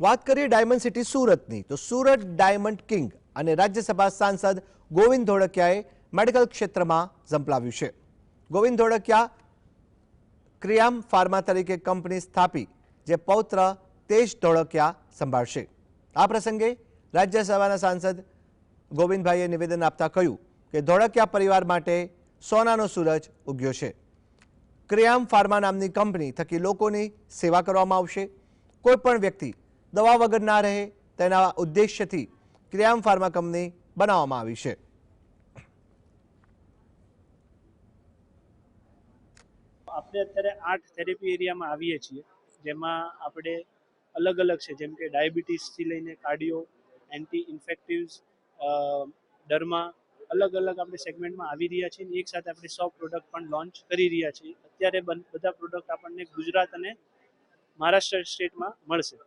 વાત કરી diamond city સુરતની તો સુરજ ડાયમંડ કિંગ અને રાજ્યસભા સાંસદ ગોવિંદ ધોડક્યાએ મેડિકલ ક્ષેત્રમાં ઝંપલાવ્યું છે ગોવિંદ ધોડક્યા ક્રિયમ ફાર્મા તરીકે કંપની સ્થાપી જે પૌત્ર તેજ ધોડક્યા સંભાળશે આ પ્રસંગે રાજ્યસભાના સાંસદ ગોવિંદભાઈએ નિવેદન આપતા કહ્યું કે ધોડક્યા પરિવાર માટે સોનાનો સૂરજ ઉગ્યો છે ક્રિયમ ફાર્મા નામની કંપની થકી લોકોને સેવા કરવામાં આવશે કોઈ પણ વ્યક્તિ દવા વગર ના રહે તેના ઉદ્દેશ્યથી ક્રિયામ ફાર્મા કંપની બનાવવામાં આવી છે આપણે અત્યારે આઠ થેરેપી એરિયામાં આવીએ છીએ જેમાં આપણે અલગ અલગ છે જેમ કે ડાયાબિટીસથી લઈને કાર્ડિયો એન્ટી ઇન્ફેક્ટિવ્સ ડર્મા અલગ અલગ આપણે સેગમેન્ટમાં આવી રહ્યા છીએ અને એકસાથે આપણે સો પ્રોડક્ટ પણ લોન્ચ કરી રહ્યા છીએ અત્યારે બધા પ્રોડક્ટ આપણને ગુજરાત અને મહારાષ્ટ્ર સ્ટેટમાં મળશે